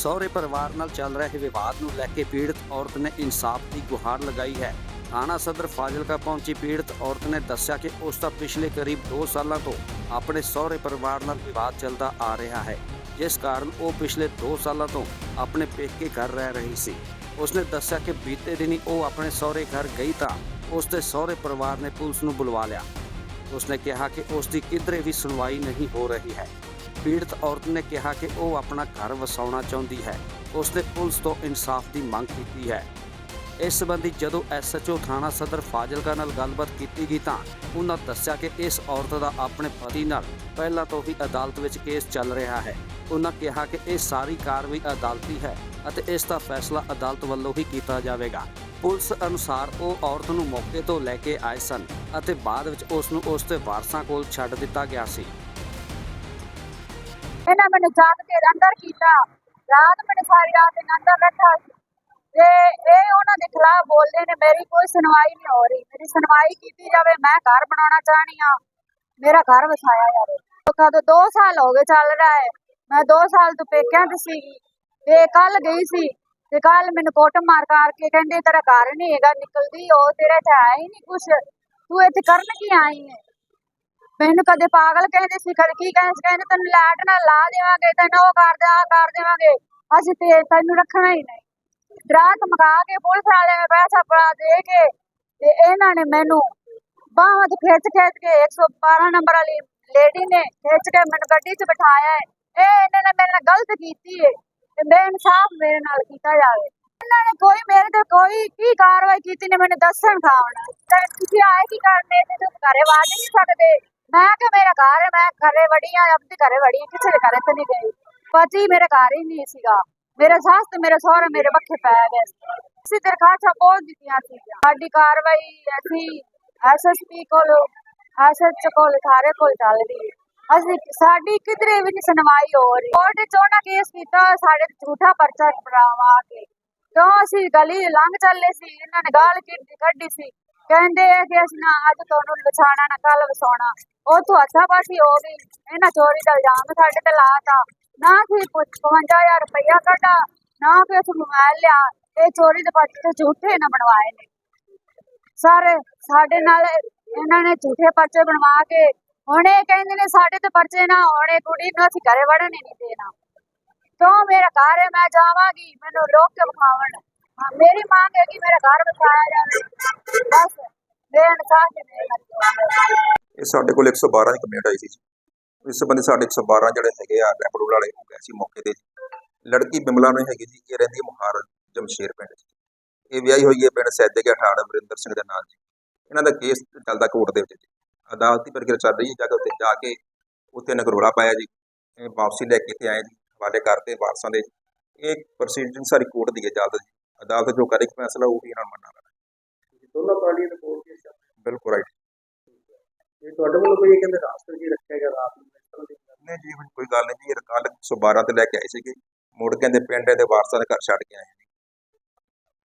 ਸਹੁਰੇ ਪਰਿਵਾਰ ਨਾਲ ਚੱਲ ਰਹੇ ਵਿਵਾਦ ਨੂੰ ਲੈ ਕੇ ਪੀੜਤ ਔਰਤ ਨੇ ਇਨਸਾਫ ਦੀ ਗੁਹਾਰ ਲਗਾਈ ਹੈ। ਥਾਣਾ ਸਦਰ ਫਾਜ਼ਿਲਕਾ ਪਹੁੰਚੀ ਪੀੜਤ ਔਰਤ ਨੇ ਦੱਸਿਆ ਕਿ ਉਸ ਦਾ ਪਿਛਲੇ ਕਰੀਬ 2 ਸਾਲਾਂ ਤੋਂ ਆਪਣੇ ਸਹੁਰੇ ਪਰਿਵਾਰ ਨਾਲ ਵਿਵਾਦ ਚੱਲਦਾ ਆ ਰਿਹਾ ਹੈ, ਜਿਸ ਕਾਰਨ ਉਹ ਪਿਛਲੇ 2 ਸਾਲਾਂ ਤੋਂ ਆਪਣੇ ਪੇਕੇ ਘਰ ਰਹਿ ਰਹੀ ਸੀ। ਉਸਨੇ ਦੱਸਿਆ ਕਿ ਬੀਤੇ ਦਿਨੀ ਉਹ ਆਪਣੇ ਸਹੁਰੇ ਘਰ ਗਈ ਤਾਂ ਉਸ ਦੇ ਸਹੁਰੇ ਪਰਿਵਾਰ ਨੇ ਪੁਲਿਸ ਨੂੰ ਬੁਲਵਾ ਲਿਆ। ਉਸਨੇ ਕਿਹਾ ਕਿ ਉਸ ਦੀ ਕਿਧਰੇ ਵੀ ਸੁਣਵਾਈ ਨਹੀਂ ਹੋ ਰਹੀ ਹੈ। ਪੀੜਤ ਔਰਤ ਨੇ ਕਿਹਾ ਕਿ ਉਹ ਆਪਣਾ ਘਰ ਵਸਾਉਣਾ ਚਾਹੁੰਦੀ ਹੈ। ਉਸ ਨੇ ਪੁਲਿਸ ਤੋਂ ਇਨਸਾਫ ਦੀ ਮੰਗ ਕੀਤੀ ਹੈ। ਇਸ ਸੰਬੰਧੀ ਜਦੋਂ ਐਸਐਚਓ ਥਾਣਾ ਸਦਰ ਫਾਜ਼ਿਲਕਾ ਨਾਲ ਗੱਲਬਾਤ ਕੀਤੀ ਗਈ ਤਾਂ ਉਹਨਾਂ ਦੱਸਿਆ ਕਿ ਇਸ ਔਰਤ ਦਾ ਆਪਣੇ ਪਤੀ ਨਾਲ ਪਹਿਲਾਂ ਤੋਂ ਹੀ ਅਦਾਲਤ ਵਿੱਚ ਕੇਸ ਚੱਲ ਰਿਹਾ ਹੈ। ਉਹਨਾਂ ਕਿਹਾ ਕਿ ਇਹ ਸਾਰੀ ਕਾਰਵਾਈ ਅਦਾਲਤੀ ਹੈ ਅਤੇ ਇਸ ਦਾ ਫੈਸਲਾ ਅਦਾਲਤ ਵੱਲੋਂ ਹੀ ਕੀਤਾ ਜਾਵੇਗਾ। ਪੁਲਿਸ ਅਨੁਸਾਰ ਉਹ ਔਰਤ ਨੂੰ ਮੌਕੇ ਤੋਂ ਲੈ ਕੇ ਆਏ ਸਨ ਅਤੇ ਬਾਅਦ ਵਿੱਚ ਉਸ ਨੂੰ ਉਸ ਦੇ ਵਾਰਸਾਂ ਕੋਲ ਛੱਡ ਦਿੱਤਾ ਗਿਆ ਸੀ। ਇਹਨਾਂ ਮੈਨੂੰ ਜਾਗ ਕੇ ਅੰਦਰ ਕੀਤਾ। ਰਾਤ ਮੈਨੂੰ ਸਾਰੀ ਰਾਤ ਇਹਨਾਂ ਅੰਦਰ ਰੱਖਾ ਤੇ ਇਹ ਉਹਨਾਂ ਦੇ ਖਿਲਾਫ ਬੋਲਦੇ ਨੇ, ਮੇਰੀ ਕੋਈ ਸੁਣਵਾਈ ਨਹੀਂ ਹੋ ਰਹੀ। ਮੇਰੀ ਸੁਣਵਾਈ ਕੀਤੀ ਜਾਵੇ, ਮੈਂ ਘਰ ਬਣਾਉਣਾ ਚਾਹਣੀ ਆ ਮੇਰਾ ਘਰ ਵਸਾਇਆ ਜਾਵੇ। ਕਦੋਂ 2 ਸਾਲ ਹੋ ਗਏ ਚੱਲ ਰਿਹਾ ਹੈ। ਮੈਂ 2 ਸਾਲ ਤੋਂ ਪੇਕਿਆਂ ਤੇ ਸੀਗੀ। ਤੇ ਕੱਲ ਗਈ ਸੀ। ਤੇ ਕੱਲ ਮੈਨੂੰ ਕੋਟ ਮਾਰ ਕਰਕੇ ਕਹਿੰਦੇ, ਤੇਰਾ ਘਰ ਨਹੀਂ ਹੈਗਾ, ਨਿਕਲਦੀ, ਉਹ ਤੇਰੇ ਚ ਹੈ ਹੀ ਨਹੀਂ ਕੁਛ। ਤੂੰ ਇੱਥੇ ਕਰਨ ਕੀ ਆਈ ਹੈ? ਮੈਨੂੰ ਕਦੇ ਪਾਗਲ ਕਹਿੰਦੇ ਸੀ ਕਦੇ ਕੀ ਕਹਿੰਦੇ ਸੀ ਕਹਿੰਦੇ, ਤੈਨੂੰ ਲਾਟ ਨਾਲ ਲਾ ਦੇਵਾਂਗੇ, ਤੈਨੂੰ ਉਹ ਕਰ ਦੇ ਕਰ ਦੇਵਾਂਗੇ। ਅਸੀਂ ਤੇ ਤੈਨੂੰ ਰੱਖਣਾ ਹੀ ਨਹੀਂ। ਡਰਾ ਧਮਕਾ ਕੇ ਪੁਲਿਸ ਵਾਲਿਆਂ ਨੇ ਪੈਸਾ ਪੜਾ ਦੇ ਕੇ ਤੇ ਇਹਨਾਂ ਨੇ ਮੈਨੂੰ ਬਾਹਾਂ ਤੇ ਖਿੱਚ ਖਿੱਚ ਕੇ 112 ਨੰਬਰ ਵਾਲੀ ਲੇਡੀ ਨੇ ਖਿੱਚ ਕੇ ਮੈਨੂੰ ਗੱਡੀ 'ਚ ਬਿਠਾਇਆ ਹੈ। ਇਹ ਇਹਨਾਂ ਨੇ ਮੇਰੇ ਨਾਲ ਗਲਤ ਕੀਤੀ ਹੈ ਤੇ ਮੈਂ ਇਨਸਾਫ ਮੇਰੇ ਨਾਲ ਕੀਤਾ ਜਾਵੇ। ਇਹਨਾਂ ਨੇ ਕੋਈ ਮੇਰੇ ਤੇ ਕੋਈ ਕੀ ਕਾਰਵਾਈ ਕੀਤੀ ਨੇ ਮੈਨੂੰ ਦੱਸਣ ਖਾਵਣ ਤੁਸੀਂ ਆਏ ਕੀ ਕਰਨੇ? ਤੇ ਤੁਸੀਂ ਘਰੇ ਵਾਜ ਨਹੀਂ ਸਕਦੇ। ਮੈਂ ਕਿ ਮੇਰਾ ਘਰ ਹੈ ਮੈਂ ਘਰੇ ਵੜੀ ਆ ਆਪਣੀ ਘਰੇ ਵੜੀ ਹਾਂ, ਕਿਸੇ ਦੇ ਘਰੇ ਤੇ ਨਹੀਂ ਗਈ। ਪਤੀ ਮੇਰੇ ਘਰ ਹੀ ਨਹੀਂ ਸੀਗਾ। ਮੇਰੇ ਸੱਸ ਤੇ ਮੇਰੇ ਸਹੁਰਾ ਮੇਰੇ ਬੱਖੇ ਪੈ ਗਏ ਸੀ। ਅਸੀਂ ਦਰਖਾਸਤਾਂ ਪਹੁੰਚ ਦਿੱਤੀਆਂ ਸੀ ਸਾਡੀ ਕਾਰਵਾਈ ਅਸੀਂ ਐਸਐਸਪੀ ਕੋਲ ਐਸਐਚ ਕੋਲ ਸਾਰੇ ਕੋਲ ਚੱਲ ਰਹੀ ਅਸੀਂ ਸਾਡੀ ਕਿਧਰੇ ਵੀ ਨਹੀਂ ਸੁਣਵਾਈ ਹੋ ਰਹੀ। ਕੋਰਟ ਚ ਉਹਨਾਂ ਕੇਸ ਕੀਤਾ ਸਾਡੇ ਤੇ ਝੂਠਾ ਪਰਚਾ ਪੜਾਵਾ ਕੇ। ਕਿਉਂ ਅਸੀਂ ਗਲੀ ਲੰਘ ਚੱਲੇ ਸੀ ਇਹਨਾਂ ਨੇ ਗਾਲ ਕਿੱਡੀ ਕੱਢੀ ਸੀ। ਕਹਿੰਦੇ ਆ ਕਿ ਅਸੀਂ ਨਾ ਅੱਜ ਤੁਹਾਨੂੰ ਵਿਛਾਣਾ, ਨਾ ਕੱਲ ਵਸਾਉਣਾ ਉੱਥੋਂ ਹੱਥਾਂ ਪਾਸੀ ਹੋ ਗਈ। ਇਹਨਾਂ ਚੋਰੀ ਦਾ ਇਲਜ਼ਾਮ ਸਾਡੇ ਤੇ ਲਾਤਾ। ਨਾ ਸੀ 55000 ਰੁਪਇਆ ਕੱਢਾ ਨਾ ਕਿ ਅਸੀਂ ਮੋਬਾਈਲ ਲਿਆ। ਇਹ ਚੋਰੀ ਦੇ ਪਰਚੇ ਝੂਠੇ ਨਾ ਬਣਵਾਏ ਨੇ। ਸਰ, ਸਾਡੇ ਨਾਲ ਇਹਨਾਂ ਨੇ ਝੂਠੇ ਪਰਚੇ ਬਣਵਾ ਕੇ, ਹੁਣ ਇਹ ਕਹਿੰਦੇ ਨੇ ਸਾਡੇ ਤੇ ਪਰਚੇ ਨਾ ਹੋਣੇ ਕੁੜੀ ਨੂੰ ਅਸੀਂ ਘਰੇ ਵੜਨ ਹੀ ਨਹੀਂ ਦੇਣਾ। ਕਿਉਂ? ਮੇਰਾ ਘਰ ਹੈ, ਮੈਂ ਜਾਵਾਂਗੀ। ਮੈਨੂੰ ਰੋਕ ਕੇ ਵਿਖਾਵਣ। ਮੇਰੀ ਮੰਗ ਹੈ ਕਿ ਮੇਰਾ ਘਰ ਵਸਾਇਆ ਜਾਵੇ ਬਸ ਮੇਰੇ ਇਨਸਾਫ ਦੇ ਇਹ ਸਾਡੇ ਕੋਲ 112 ਦੀ ਕੰਪਲੇਂਟ ਆਈ ਸੀ ਇਸ ਸੰਬੰਧੀ ਸਾਡੇ 112 ਜਿਹੜੇ ਹੈਗੇ ਆ ਰੈਪਡੋਲ ਵਾਲੇ ਹੋ ਗਏ ਸੀ ਮੌਕੇ ਤੇ। ਲੜਕੀ ਬਿਮਲਾ ਨੂੰ ਹੈਗੀ ਜੀ, ਇਹ ਰਹਿੰਦੀ ਮੁਹਾਰ ਜਮਸ਼ੇਰ ਪਿੰਡ ਇਹ ਵਿਆਹੀ ਹੋਈ ਹੈ ਪਿੰਡ ਸੈਦੇ ਕੇ ਅਠਾੜਾ, ਵਰਿੰਦਰ ਸਿੰਘ ਦੇ ਨਾਲ ਜੀ। ਇਹਨਾਂ ਦਾ ਕੇਸ ਚੱਲਦਾ ਕੋਰਟ ਦੇ ਵਿੱਚ ਜੀ। ਅਦਾਲਤੀ ਪ੍ਰਕਿਰਿਆ ਚੱਲ ਰਹੀ ਹੈ ਜਾ ਕੇ ਉੱਥੇ ਜਾ ਕੇ ਉੱਥੇ ਨਗਰੋਲਾ ਪਾਇਆ ਜੀ। ਇਹ ਵਾਪਸੀ ਲੈ ਕੇ ਇੱਥੇ ਆਏ ਜੀ, ਹਵਾਲੇ ਕਰਤੇ ਵਾਰਸਾਂ ਦੇ। ਇਹ ਪ੍ਰੋਸੀਡਿੰਗ ਸਾਰੀ ਕੋਰਟ ਦੀ ਹੈ ਜਲਦ ਜੀ। ਅਦਾਲਤ ਜੋ ਕਰੇ ਫੈਸਲਾ ਉਹ ਹੀ ਇਹਨਾਂ ਨੂੰ ਮੰਨਣਾ ਪੈਣਾ ਦੋਨਾਂ ਪਾਰਟੀਆਂ ਦੇ ਕੋਲ ਕੇਸ ਚੱਲ ਬਿਲਕੁਲ ਰਾਈਟ। ਇਹ ਤੁਹਾਡੇ ਵੱਲੋਂ ਕੋਈ ਇਹ ਕਹਿੰਦੇ ਰਾਸਤੇ ਜੀ ਰੱਖਿਆ ਗਿਆ ਰਾਤ ਨੂੰ ਇਸ ਤਰ੍ਹਾਂ ਦੀ ਨਹੀਂ ਜੀ ਕੋਈ ਗੱਲ ਨਹੀਂ ਜੀ ਕੱਲ 112 ਤੇ ਲੈ ਕੇ ਆਏ ਸੀਗੇ। ਮੁੜ ਕਹਿੰਦੇ ਪਿੰਡ ਦੇ ਵਾਰਸਾਂ ਦੇ ਘਰ ਛੱਡ ਕੇ ਆਏ।